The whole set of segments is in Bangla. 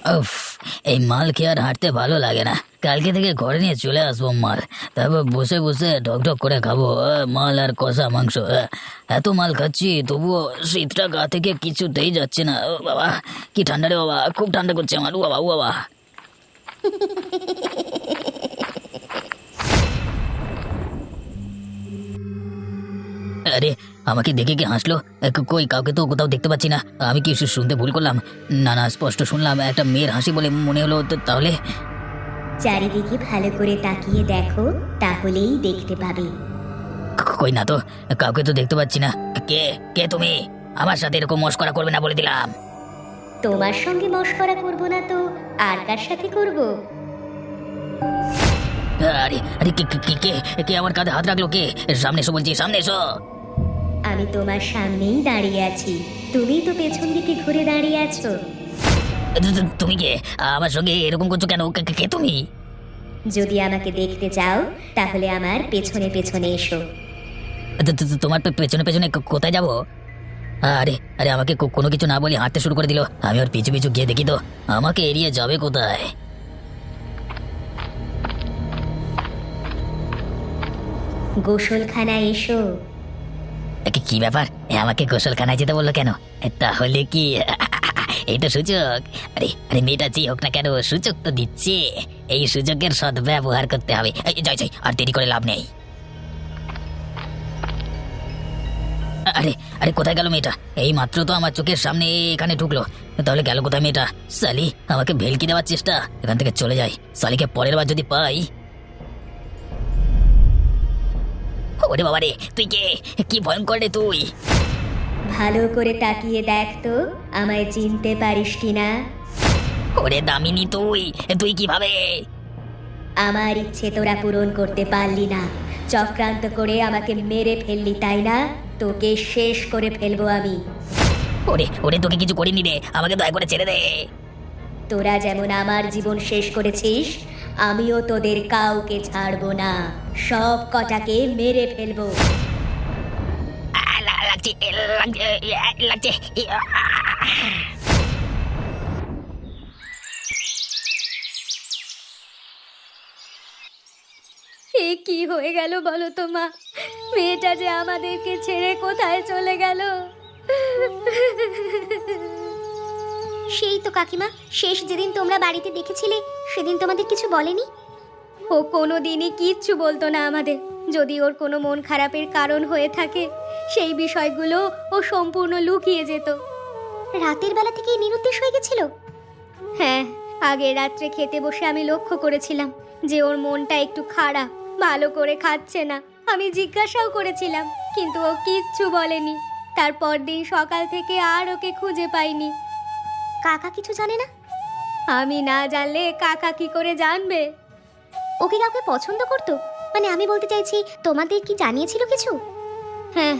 উফ, এই মাল খেয়ে আর হাঁটতে ভালো লাগে না। কালকে থেকে ঘরে নিয়ে চলে আসব মাল। তারপর বসে বসে ঢক ঢক করে খাব। মাল আর কষা মাংস। এত মাল খাচ্ছি, তবুও শীতটা গা থেকে কিছুতেই যাচ্ছে না। ও বাবা, কি ঠান্ডা রে বাবা, খুব ঠান্ডা করছে আমার। ও বাবা ও বাবা। আরে আমাকে দেখে কি হাসলো? ক- কই কাউকে তো কোথাও দেখতে পাচ্ছি না। আমি কি শু- শুনতে ভুল করলাম? না না স্পষ্ট শুনলাম। একটা মেয়ের হাসি বলে মনে হলো তো তাহলে? চারিদিকে ভালো করে তাকিয়ে দেখো তাহলেই দেখতে পাবে। ক- কই না তো কাউকে তো দেখতে পাচ্ছি না। কে কে তুমি? আমার সাথে এরকম মস্করা করবে না বলে দিলাম। তোমার সঙ্গে মশকরা করব না তো আর কার সাথে করব? আরে আরে কে কে- কে কে কে আমার কাঁধে হাত রাখল কে? সামনে এসো বলছি সামনে এসো। আমি তোমার সামনেই দাঁড়িয়ে আছি। তুমি তো পেছন দিকে ঘুরে দাঁড়িয়ে আছো। তুমি কে? আমার সঙ্গে এরকম করছ কেন? কে- তুমি? যদি আমাকে দেখতে চাও তাহলে আমার পেছনে পেছনে এসো। তোমার পেছনে পেছনে কোথায় যাব? আরে আরে আমাকে কোনো কিছু না বলে হাঁটতে শুরু করে দিল। আমি ওর পিছু পিছু গিয়ে দেখি তো আমাকে এড়িয়ে যাবে কোথায়? গোসলখানায় এসো। এ, কি ব্যাপার? আমাকে গোসলখানায় যেতে বলল কেন? তাহলে কি? এই তো সুযোগ আরে আরে মেয়েটা যেই হোক না কেন সুযোগ তো দিচ্ছে। এই সুযোগের সদ ব্যবহার করতে হবে। যাই যাই আর দেরি করে লাভ নেই। আরে আরে কোথায় গেল মেয়েটা? এই মাত্র তো আমার চোখের সামনে এখানে ঢুকলো। তাহলে গেল কোথায় মেয়েটা? সালি আমাকে ভেলকি দেওয়ার চেষ্টা। এখান থেকে চলে যাই। সালিকে পরের বার যদি পাই ওরে বাবা রে তুই কে? কি ভয়ঙ্কর রে তুই? ভালো করে তাকিয়ে দেখ তো আমায় চিনতে পারিস কি না? ওরে দামিনী তুই তুই কীভাবে? আমার ইচ্ছে তোরা পূরণ করতে পারলি না। চক্রান্ত করে আমাকে মেরে ফেললি তাই না? তোকে শেষ করে ফেলব আমি। ওরে ওরে তোকে কিছু করিনি রে আমাকে দয়া করে ছেড়ে দে। তোরা যেমন আমার জীবন শেষ করেছিস আমিও তোদের কাউকে ছাড়বো না। সব কটাকে মেরে ফেলব। এ কি হয়ে গেল বলো তো মা? মেয়েটা যে আমাদেরকে ছেড়ে কোথায় চলে গেল? সেই তো কাকিমা শেষ যেদিন তোমরা বাড়িতে দেখেছিলে সেদিন তোমাদের কিছু বলেনি? ও কোনো দিনই কিচ্ছু বলতো না আমাদের। যদি ওর কোনো মন খারাপের কারণ হয়ে থাকে সেই বিষয়গুলো ও সম্পূর্ণ লুকিয়ে যেত। রাতের বেলা থেকেই নিরুদ্দেশ হয়ে গেছিল? হ্যাঁ আগের রাত্রে খেতে বসে আমি লক্ষ্য করেছিলাম যে ওর মনটা একটু খারাপ ভালো করে খাচ্ছে না। আমি জিজ্ঞাসাও করেছিলাম কিন্তু ও কিচ্ছু বলেনি। তারপর দিন সকাল থেকে আর ওকে খুঁজে পাইনি। কাকা কিছু জানে না? আমি না জানলে কাকা কি করে জানবে? ওকে কাউকে পছন্দ করতো? মানে আমি বলতে চাইছি তোমাদের কি জানিয়েছিল কিছু? হ্যাঁ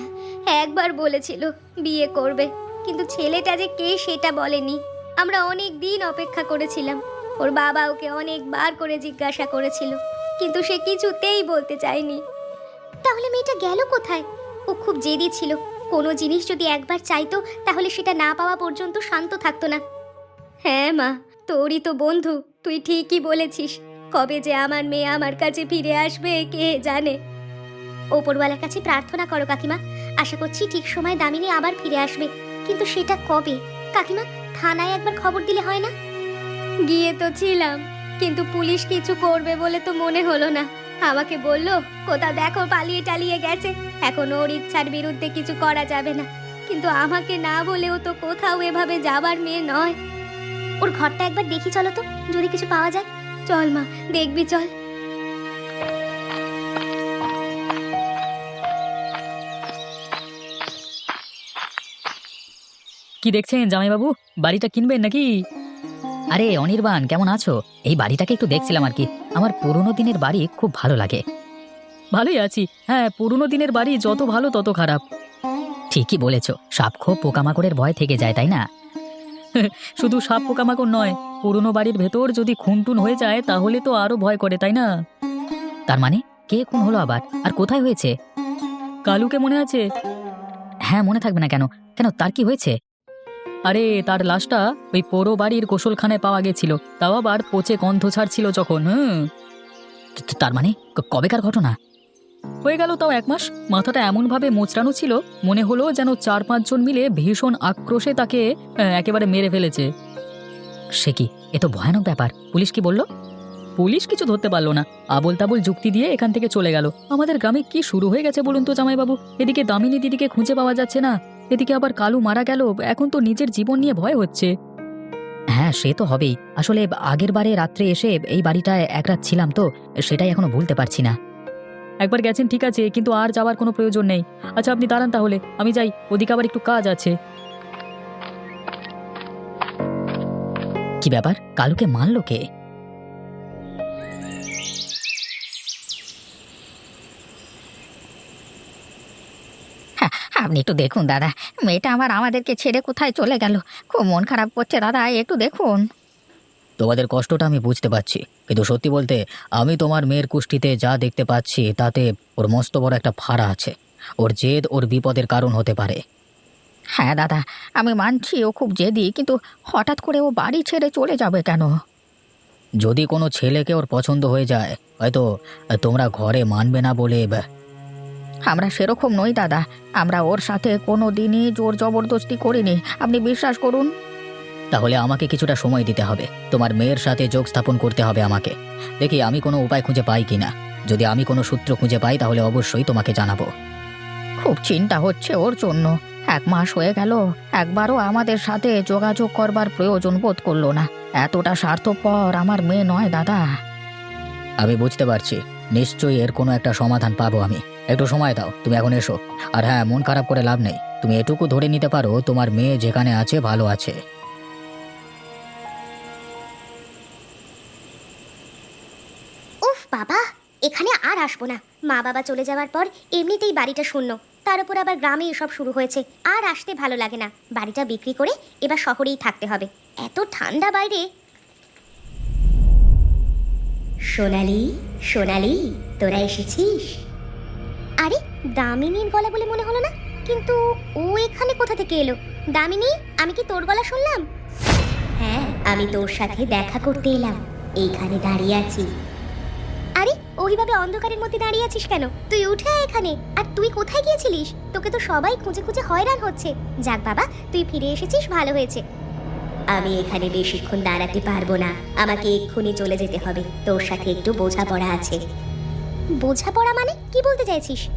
একবার বলেছিল বিয়ে করবে। কিন্তু ছেলেটা যে কে সেটা বলেনি। আমরা অনেক দিন অপেক্ষা করেছিলাম। ওর বাবা ওকে অনেকবার করে জিজ্ঞাসা করেছিল। কিন্তু সে কিছুতেই বলতে চায়নি। তাহলে মেয়েটা গেল কোথায়? ও খুব জেদি ছিল। কোনো জিনিস যদি একবার চাইতো, তাহলে সেটা না পাওয়া পর্যন্ত শান্ত থাকতো না। হ্যাঁ মা, তোরই তো বন্ধু, তুই ঠিকই বলেছিস। কবে যে আমার মেয়ে আমার কাছে ফিরে আসবে, কে জানে? ওপরওয়ালার কাছে প্রার্থনা করো, কাকিমা। আশা করছি ঠিক সময় দামিনী আবার ফিরে আসবে। কিন্তু সেটা কবে? কাকিমা, থানায় একবার খবর দিলে হয় না? গিয়ে তো ছিলাম, কিন্তু পুলিশ কিছু করবে বলে তো মনে হলো না। আমাকে বলল কোথাও দেখো পালিয়ে টালিয়ে গেছে। এখন ওর ইচ্ছার বিরুদ্ধে কিছু করা যাবে না। কিন্তু আমাকে না বলেও তো কোথাও এভাবে যাবার মেয়ে নয়। ওর ঘরটা একবার দেখি চলো তো যদি কিছু পাওয়া যায়। চল মা দেখবি চল। কি দেখছেন জামাইবাবু? বাড়িটা কিনবেন নাকি? আরে অনির্বাণ কেমন আছো? এই বাড়িটাকে একটু দেখছিলাম আর কি। আমার পুরোনো দিনের বাড়ি খুব ভালো লাগে। ভালোই আছি। হ্যাঁ পুরনো দিনের বাড়ি যত ভালো তত খারাপ। ঠিকই বলেছ। সাপ সাপখো পোকামাকড়ের ভয় থেকে যায় তাই না? শুধু সাপ পোকামাকড় নয় পুরনো বাড়ির ভেতর যদি খুনটুন হয়ে যায় তাহলে তো আরও ভয় করে তাই না? তার মানে? কে খুন হলো আবার? আর কোথায় হয়েছে? কালুকে মনে আছে? হ্যাঁ মনে থাকবে না কেন। কেন তার কি হয়েছে? আরে, তার লাশটা ওই পোড়ো বাড়ির গোসলখানায় পাওয়া গেছিল। তাও আবার পচে গন্ধ ছাড়ছিল যখন, হুম? তার মানে কবেকার ঘটনা? হয়ে গেল তাও এক মাস। মাথাটা এমনভাবে মোচড়ানো ছিল, মনে হলো যেন চার পাঁচজন মিলে ভীষণ আক্রোশে তাকে একেবারে মেরে ফেলেছে। সে কি? এ তো ভয়ানক ব্যাপার। পুলিশ কি বলল? পুলিশ কিছু ধরতে পারল না। আবল তাবল যুক্তি দিয়ে এখান থেকে চলে গেল। আমাদের গ্রামে কি শুরু হয়ে গেছে বলুন তো জামাইবাবু? এদিকে দামিনী দিদিকে খুঁজে পাওয়া যাচ্ছে না। এদিকে আবার কালু মারা গেল এখন তো নিজের জীবন নিয়ে ভয় হচ্ছে। হ্যাঁ সে তো হবেই। আসলে আগের বারে রাত্রে এসে এই বাড়িটায় এক রাত ছিলাম তো সেটাই এখনও ভুলতে পারছি না। একবার গেছেন ঠিক আছে কিন্তু আর যাওয়ার কোনো প্রয়োজন নেই। আচ্ছা আপনি দাঁড়ান তাহলে আমি যাই ওদিকে আবার একটু কাজ আছে। কি ব্যাপার? কালুকে মারলো কে? আপনি একটু দেখুন দাদা। মেয়েটা আমার আমাদেরকে ছেড়ে কোথায় চলে গেল? খুব মন খারাপ করছে দাদা একটু দেখুন। তোমাদের কষ্টটা আমি বুঝতে পারছি। কিন্তু সত্যি বলতে আমি তোমার মেয়ের কুষ্টিতে যা দেখতে পাচ্ছি তাতে ওর মস্ত বড় একটা ফাড়া আছে। ওর জেদ ওর বিপদের কারণ হতে পারে। হ্যাঁ দাদা আমি মানছি ও খুব জেদি কিন্তু হঠাৎ করে ও বাড়ি ছেড়ে চলে যাবে কেন? যদি কোনো ছেলেকে ওর পছন্দ হয়ে যায় হয়তো তোমরা ঘরে মানবে না বলে আমরা সেরকম নই দাদা। আমরা ওর সাথে কোনো দিনই জোর জবরদস্তি করিনি। আপনি বিশ্বাস করুন। তাহলে আমাকে কিছুটা সময় দিতে হবে। তোমার মেয়ের সাথে যোগ স্থাপন করতে হবে আমাকে। দেখি আমি কোনো উপায় খুঁজে পাই কিনা। যদি আমি কোনো সূত্র খুঁজে পাই তাহলে অবশ্যই তোমাকে জানাব। খুব চিন্তা হচ্ছে ওর জন্য। এক মাস হয়ে গেল একবারও আমাদের সাথে যোগাযোগ করবার প্রয়োজন বোধ করল না। এতটা স্বার্থপর আমার মেয়ে নয় দাদা। আমি বুঝতে পারছি। নিশ্চয়ই এর কোনো একটা সমাধান পাবো আমি। একটু সময় দাও, তুমি এখন এসো। আর হ্যাঁ মন খারাপ করে লাভ নেই। তুমি এটুকু ধরে নিতে পারো, তোমার মেয়ে যেখানে আছে, ভালো আছে। উফ, বাবা, এখানে আর আসব না। মা বাবা চলে যাওয়ার পর এমনিতেই বাড়িটা শূন্য। তার উপর আবার গ্রামে এসব শুরু হয়েছে। আর আসতে ভালো লাগে না। বাড়িটা বিক্রি করে এবার শহরেই থাকতে হবে। এত ঠান্ডা বাইরে। সোনালি সোনালি, তোরা এসেছিস? দামিনীর গলা বলে মনে হলো না? কিন্তু ও এখানে কোথা থেকে এলো? দামিনী, আমি কি তোর গলা শুনলাম? হ্যাঁ আমি তোর সাথে দেখা করতে এলাম। এইখানে দাঁড়িয়ে আছি। আরে ওইভাবে অন্ধকারের মধ্যে দাঁড়িয়ে আছিস কেন? তুই উঠে আয় এখানে। আর তুই কোথায় গিয়েছিলিস? তোকে তো সবাই খুঁজে খুঁজে হয়রান হচ্ছে। যাক বাবা, তুই ফিরে এসেছিস, ভালো হয়েছে। আমি এখানে বেশিক্ষণ দাঁড়াতে পারব না। আমাকে এক্ষুনি চলে যেতে হবে। তোর সাথে একটু বোঝাপড়া আছে। বোঝাপড়া মানে? কি বলতে চাইছিস?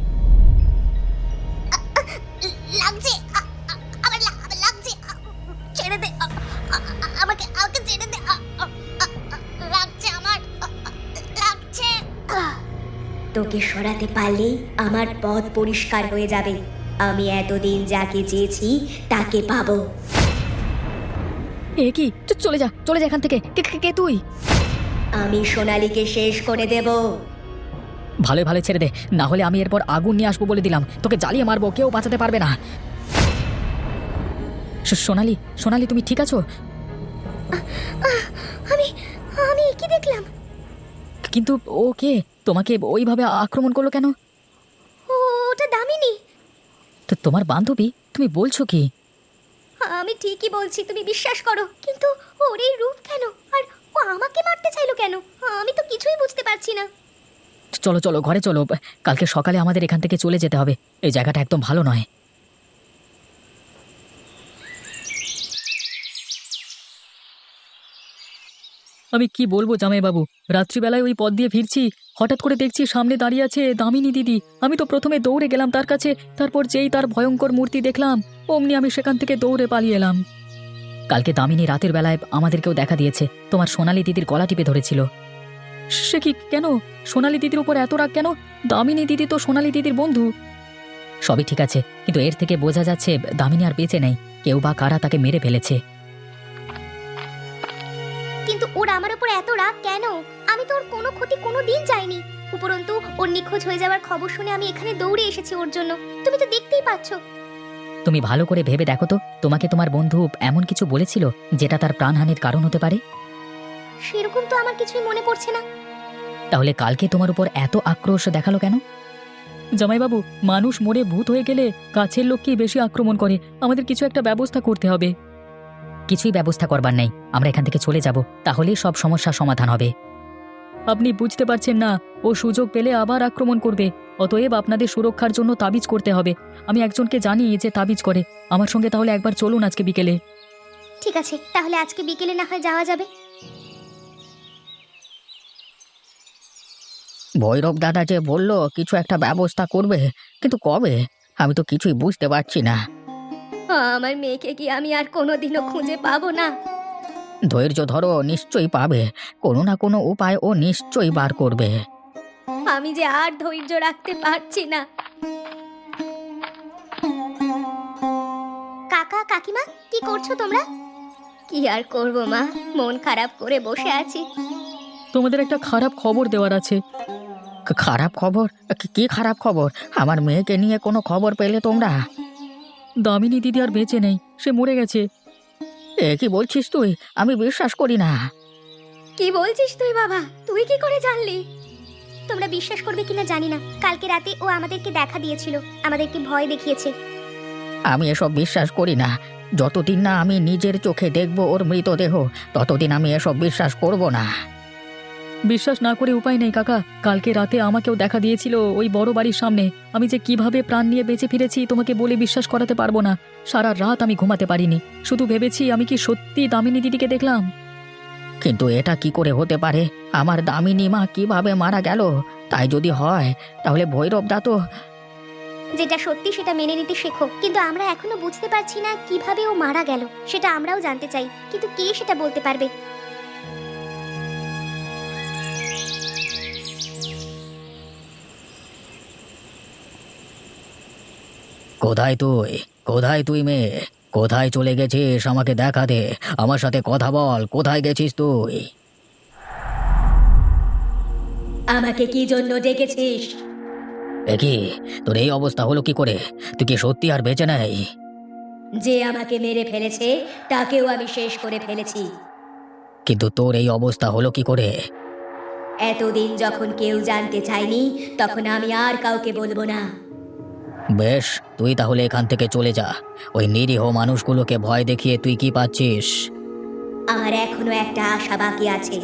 তোকে সরাতে পারলেই আমার পথ পরিষ্কার হয়ে যাবে। আমি এতদিন যাকে চেয়েছি তাকে পাবো। এ কি? চ- চলে যা চলে যা এখান থেকে। কে কে- কে তুই? আমি সোনালীকে শেষ করে দেব। ভালো ভালো ছেড়ে দে। না হলে আমি এরপর আগুন নিয়ে আসব বলে দিলাম। তোকে জ্বালিয়ে মারবো কেউ বাঁচাতে পারবে না। সো- সোনালি সোনালি তুমি ঠিক আছো? আমি আমি কি দেখলাম? কিন্তু ও কে? তোমাকে ওইভাবে আক্রমণ করল কেন? ওটা দামিনী। তো তোমার বান্ধবী? তুমি বলছো কি? আমি ঠিকই বলছি তুমি বিশ্বাস করো কিন্তু ওর এই রূপ কেন? আর ও আমাকে মারতে চাইলো কেন? আমি তো কিছুই বুঝতে পারছি না। চলো চলো ঘরে চলো। কালকে সকালে আমাদের এখান থেকে চলে যেতে হবে। এই জায়গাটা একদম ভালো নয়। আমি কি বলব জামাইবাবু? রাত্রিবেলায় ওই পথ দিয়ে ফিরছি, হঠাৎ করে দেখছি সামনে দাঁড়িয়ে আছে দামিনী দিদি। আমি তো প্রথমে দৌড়ে গেলাম তার কাছে, তারপর যেই তার ভয়ঙ্কর মূর্তি দেখলাম, অমনি আমি সেখান থেকে দৌড়ে পালিয়ে এলাম। কালকে দামিনী রাতের বেলায় আমাদেরকেও দেখা দিয়েছে, তোমার সোনালী দিদির গলা টিপে ধরেছিল। সে কি কেন? সোনালী দিদির উপর এত রাগ কেন? দামিনী দিদি তো সোনালী দিদির বন্ধু। সবই ঠিক আছে, কিন্তু এর থেকে বোঝা যাচ্ছে দামিনী আর বেঁচে নেই, কেউ বা কারা তাকে মেরে ফেলেছে। ওর আমার উপর এত রাগ কেন? আমি তো ওর কোনো ক্ষতি কোনো দিন চাইনি। উপরন্তু ওর নিখোঁজ হয়ে যাওয়ার খবর শুনে আমি এখানে দৌড়ে এসেছি ওর জন্য। তুমি তো দেখতেই পাচ্ছ। তুমি ভালো করে ভেবে দেখো তো তোমাকে তোমার বন্ধু এমন কিছু বলেছিল যেটা তার প্রাণহানির কারণ হতে পারে? সেরকম তো আমার কিছুই মনে পড়ছে না। তাহলে কালকে তোমার উপর এত আক্রোশ দেখাল কেন? জামাইবাবু মানুষ মরে ভূত হয়ে গেলে কাছের লোককেই বেশি আক্রমণ করে। আমাদের কিছু একটা ব্যবস্থা করতে হবে। কিছুই ব্যবস্থা করবার নেই। আমরা এখান থেকে চলে যাব তাহলেই সব সমস্যার সমাধান হবে। আপনি বুঝতে পারছেন না ও সুযোগ পেলে আবার আক্রমণ করবে। অতএব আপনাদের সুরক্ষার জন্য তাবিজ করতে হবে। আমি একজনকে জানি যে তাবিজ করে। আমার সঙ্গে তাহলে একবার চলুন আজকে বিকেলে। ঠিক আছে তাহলে আজকে বিকেলে না হয় যাওয়া যাবে? ভৈরব দাদা যে বলল কিছু একটা ব্যবস্থা করবে কিন্তু কবে? আমি তো কিছুই বুঝতে পারছি না। আমার মেয়েকে কি আমি আর কোনোদিনও খুঁজে পাবো না? ধৈর্য ধরো নিশ্চয়ই পাবে। কোনো না কোনো উপায় ও নিশ্চয়ই বার করবে। আমি যে আর ধৈর্য রাখতে পারছি না। কাকা কাকিমা কি করছ তোমরা? কি আর করব মা? মন খারাপ করে বসে আছি। তোমাদের একটা খারাপ খবর দেওয়ার আছে। খারাপ খবর? কি- কি খারাপ খবর? আমার মেয়েকে নিয়ে কোনো খবর পেলে তোমরা? দামিনী দিদি আর বেঁচে নেই সে মরে গেছে। এ কি বলছিস তুই? আমি বিশ্বাস করি না। কি বলছিস তুই বাবা? তুই কি করে জানলি? তোমরা বিশ্বাস করবে কিনা জানি না। কালকে রাতে ও আমাদেরকে দেখা দিয়েছিল। আমাদেরকে ভয় দেখিয়েছে। আমি এসব বিশ্বাস করি না। যতদিন না আমি নিজের চোখে দেখব ওর মৃতদেহ ততদিন আমি এসব বিশ্বাস করব না। বিশ্বাস না করে উপায় নেই কাকা। কালকে রাতে আমাকেও দেখা দিয়েছিল ওই বড় বাড়ির সামনে। আমি যে কীভাবে প্রাণ নিয়ে বেঁচে ফিরেছি তোমাকে বলে বিশ্বাস করাতে পারব না। সারা রাত আমি ঘুমাতে পারিনি। শুধু ভেবেছি আমি কি সত্যি দামিনী দিদিকে দেখলাম। কিন্তু এটা কি করে হতে পারে? আমার দামিনী মা কীভাবে মারা গেল? তাই যদি হয় তাহলে ভৈরব দা তো যেটা সত্যি সেটা মেনে নিতে শেখো। কিন্তু আমরা এখনও বুঝতে পারছি না কীভাবে ও মারা গেল। সেটা আমরাও জানতে চাই। কিন্তু কে সেটা বলতে পারবে? কোথায় তুই? কোথায় তুই মেয়ে? কোথায় চলে গেছিস আমাকে দেখা দে আমার সাথে কথা বল কোথায় গেছিস তুই? আমাকে কি জন্য ডেকেছিস? এ কি? তোর এই অবস্থা হলো কি করে? তুই কি সত্যি আর বেঁচে নেই? যে আমাকে মেরে ফেলেছে তাকেও আমি শেষ করে ফেলেছি। কিন্তু তোর এই অবস্থা হলো কি করে? এতদিন যখন কেউ জানতে চায়নি তখন আমি আর কাউকে বলব না। বেশ তুই তাহলে এখান থেকে চলে যা। ওই নিরীহ মানুষগুলোকে ভয় দেখিয়ে তুই কি পাচ্ছিস? আমার এখনও একটা আশা বাকি আছে।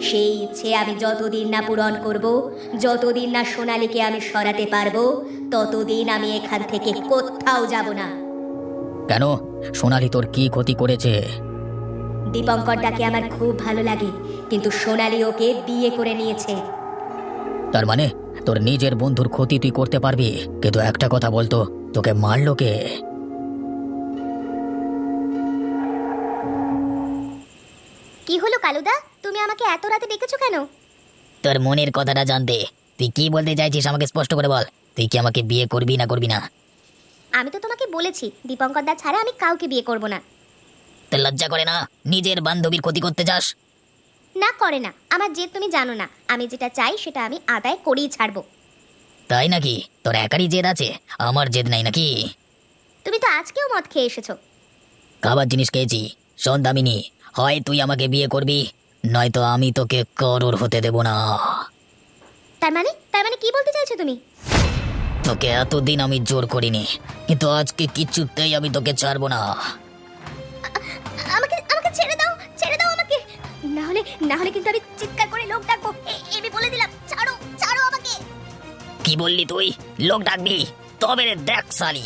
সেই ইচ্ছে আমি যতদিন না পূরণ করব যতদিন না সোনালীকে আমি সরাতে পারব ততদিন আমি এখান থেকে কোথাও যাব না। কেন? সোনালি তোর কি ক্ষতি করেছে? দীপঙ্করটাকে আমার খুব ভালো লাগে কিন্তু সোনালি ওকে বিয়ে করে নিয়েছে। তার মানে? তোর নিজের বন্ধুর ক্ষতি তুই করতে পারবি কিন্তু একটা কথা বলতো তোকে মারলো কে? কি হলো কালুদা? তুমি আমাকে এত রাতে ডেকেছো কেন? তোর মনের কথাটা জানতে তুই কি বলতে চাইছিস আমাকে স্পষ্ট করে বল তুই কি আমাকে বিয়ে করবি না করবি না? আমি তো তোমাকে বলেছি দীপঙ্কর দা ছাড়া আমি কাউকে বিয়ে করব না। তোর লজ্জা করে না নিজের বান্ধবীর ক্ষতি করতে চাস না করে না। আমার জেদ তুমি জানো না। আমি যেটা চাই সেটা আমি আদায় করেই ছাড়বো। তাই নাকি? তোর একারই জেদ আছে? আমার জেদ নাই নাকি? তুমি তো আজকেও মদ খেয়ে এসেছ। খাবার জিনিস খেয়েছি। শোন দামিনী হয় তুই আমাকে বিয়ে করবি নয়তো আমি তোকে করোর হতে দেব না। তার মানে? তার মানে কি বলতে চাইছো তুমি? তোকে এতদিন আমি জোর করিনি কিন্তু আজকে কিছুতেই আমি তোকে ছাড়বো না। আমাকে আমাকে ছেড়ে দাও। না হলে না হলে কিন্তু আমি চিৎকার করে লোক ডাকবো। আমি বলে দিলাম ছাড়ো ছাড়ো আমাকে। কি বললি তুই? লোক ডাকবি? তবে রে দেখ সালি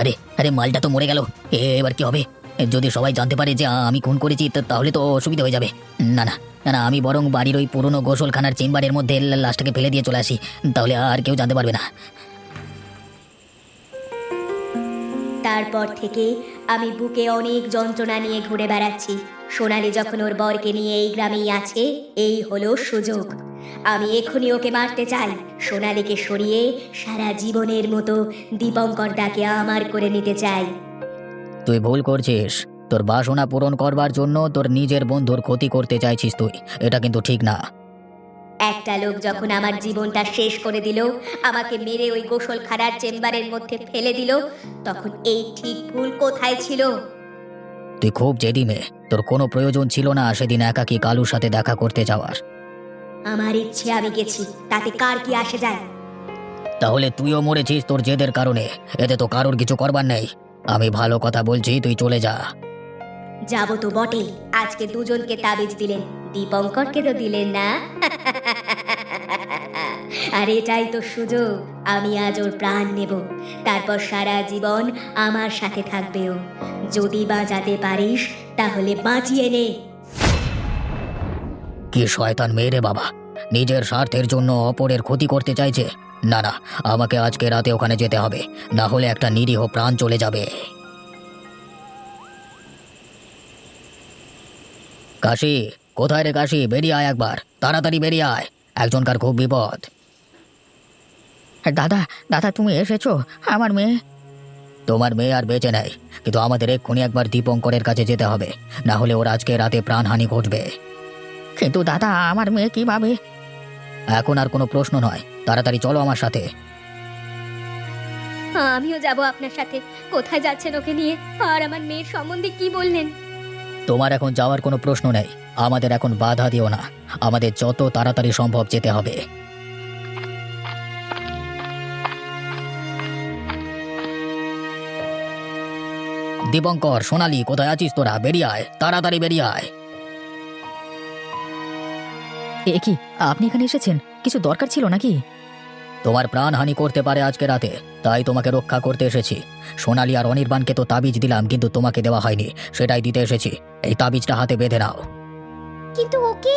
আরে আরে মালটা তো মরে গেল। এ, এবার কি হবে? যদি সবাই জানতে পারে যে আমি খুন করেছি তাহলে তো অসুবিধা হয়ে যাবে। না না না না আমি বরং বাড়ির ওই পুরনো গোসলখানার চেম্বারের মধ্যে লাশটাকে ফেলে দিয়ে চলে আসি। তাহলে আর কেউ জানতে পারবে না। তারপর থেকে আমি বুকে অনেক যন্ত্রণা নিয়ে ঘুরে বেড়াচ্ছি। সোনালি যখন ওর বরকে নিয়ে এই গ্রামেই আছে, এই হলো সুযোগ। আমি এখনই ওকে মারতে চাই। সোনালিকে সরিয়ে সারা জীবনের মতো দীপঙ্কর দাকে আমার করে নিতে চাই। তুই ভুল করছিস। তোর বাসনা পূরণ করবার জন্য তোর নিজের বন্ধুর ক্ষতি করতে চাইছিস তুই। এটা কিন্তু ঠিক না। একটা লোক যখন আমার জীবনটা শেষ করে দিল আমাকে মেরে ওই গোসলখানার চেম্বারের মধ্যে ফেলে দিল তখন এই ঠিক ভুল কোথায় ছিল? তুই খুব জেদি মেয়ে। তোর কোনো প্রয়োজন ছিল না সেদিন একাকি কালুর সাথে দেখা করতে যাওয়ার। আমার ইচ্ছে আমি গেছি। তাতে কার কি আসে যায়? তাহলে তুইও মরেছিস তোর জেদের কারণে। এতে তো কারোর কিছু করবার নেই। আমি ভালো কথা বলছি তুই চলে যা। যাব তো বটেই। আজকে দুজনকে তাবিজ দিলেন। দীপঙ্করকে তো দিলেন না? আর এটাই তো সুযোগ, আমি আজ ওর প্রাণ নেব। তারপর সারা জীবন আমার সাথে থাকবে ও যদি বাঁচাতে পারিস, তাহলে বাঁচিয়ে নে। কি শয়তান মেয়ে রে বাবা? নিজের স্বার্থের জন্য অপরের ক্ষতি করতে চাইছে? না না, আমাকে আজকে রাতে ওখানে যেতে হবে। না হলে একটা নিরীহ প্রাণ চলে যাবে। কাশি কোথায় রে কাশি? বেরিয়ে আয় একবার। তাড়াতাড়ি বেরিয়ে আয়। একজনকার খুব বিপদ। দাদা দাদা তুমি এসেছ? আমার মেয়ে। তোমার মেয়ে আর বেঁচে নেই। কিন্তু আমাদের এক্ষুনি একবার দীপঙ্করের কাছে যেতে হবে। না হলে ওর আজকে রাতে প্রাণহানি ঘটবে। কিন্তু দাদা আমার মেয়ে কীভাবে? এখন আর কোনো প্রশ্ন নয়। তাড়াতাড়ি চলো আমার সাথে। আমিও যাব আপনার সাথে। কোথায় যাচ্ছেন ওকে নিয়ে? আর আমার মেয়ের সম্বন্ধে কি বললেন? তোমার এখন যাওয়ার কোনো প্রশ্ন নেই। আমাদের এখন বাধা দিও না। আমাদের যত তাড়াতাড়ি সম্ভব যেতে হবে। দীপঙ্কর সোনালি, কোথায় আছিস তোরা? বেরিয়ে আয়। তাড়াতাড়ি বেরিয়ে আয়। এ আপনি এখানে এসেছেন? কিছু দরকার ছিল নাকি? তোমার প্রাণহানি করতে পারে আজকে রাতে তাই তোমাকে রক্ষা করতে এসেছি। সোনালি আর অনির্বাণকে তো তাবিজ দিলাম কিন্তু তোমাকে দেওয়া হয়নি সেটাই দিতে এসেছি। এই তাবিজটা হাতে বেঁধে নাও। কিন্তু ওকে?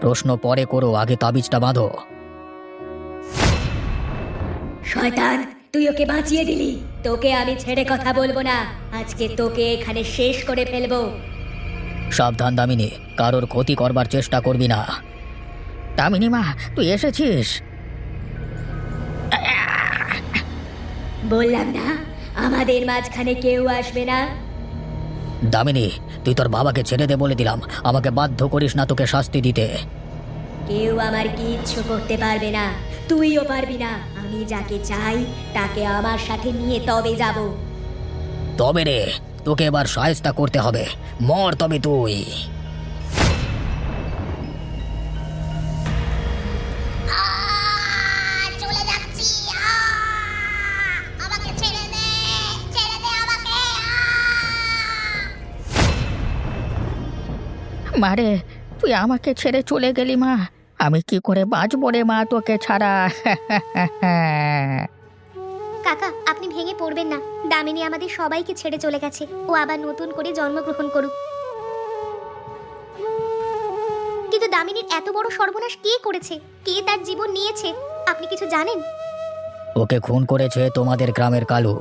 প্রশ্ন পরে করো আগে তাবিজটা বাঁধো। শয়তান তুই ওকে বাঁচিয়ে দিলি। তোকে আমি ছেড়ে কথা বলব না। আজকে তোকে এখানে শেষ করে ফেলব। সাবধান দামিনী কারোর ক্ষতি করবার চেষ্টা করবি না। দামিনী মা তুই এসেছিস? বললাম না আমাদের মাঝখানে কেউ আসবে না? দামিনী তুই তোর বাবাকে ছেড়ে দে বলে দিলাম। আমাকে বাধ্য করিস না তোকে শাস্তি দিতে। কেউ আমার কিচ্ছু করতে পারবে না। তুইও পারবি না। আমি যাকে চাই তাকে আমার সাথে নিয়ে তবে যাব। তবে রে তোকে এবার সায়স্তা করতে হবে। মর তবে তুই। মারে তুই আমাকে ছেড়ে চলে গেলি মা। আমি কি করে বাঁচবো রে মা তোকে ছাড়া? কাকা আপনি ভেঙে পড়বেন না। দামিনী আমাদের সবাইকে ছেড়ে চলে গেছে। ও আবার নতুন করে জন্মগ্রহণ করুক। কিন্তু দামিনীর এত বড় সর্বনাশ কে করেছে? কে তার জীবন নিয়েছে? আপনি কিছু জানেন? ওকে খুন করেছে তোমাদের গ্রামের কালু।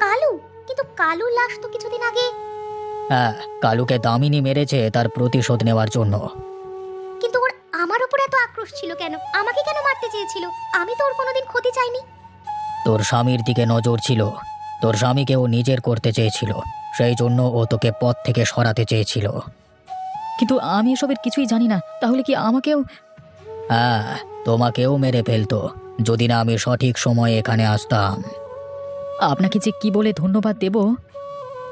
কালু? কিন্তু কালুর লাশ তো কিছুদিন আগে হ্যাঁ কালুকে দামিনী মেরেছে তার প্রতিশোধ নেওয়ার জন্য। কিন্তু ওর আমার উপর এত আক্রোশ ছিল কেন? আমাকে কেন মারতে চেয়েছিল? আমি তো ওর কোনোদিন ক্ষতি চাইনি। তোর স্বামীর দিকে নজর ছিল। তোর স্বামীকে ও নিজের করতে চেয়েছিল। সেই জন্য ও তোকে পথ থেকে সরাতে চেয়েছিল। কিন্তু আমি এসবের কিছুই জানি না। তাহলে কি আমাকেও হ্যাঁ তোমাকেও মেরে ফেলতো যদি না আমি সঠিক সময়ে এখানে আসতাম। আপনাকে যে কি বলে ধন্যবাদ দেব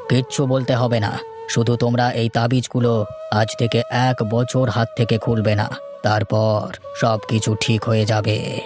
কিচ্ছু বলতে হবে না। শুধু তোমরা এই তাবিজগুলো আজ থেকে এক বছর হাত থেকে খুলবে না। তারপর সব কিছু ঠিক হয়ে যাবে।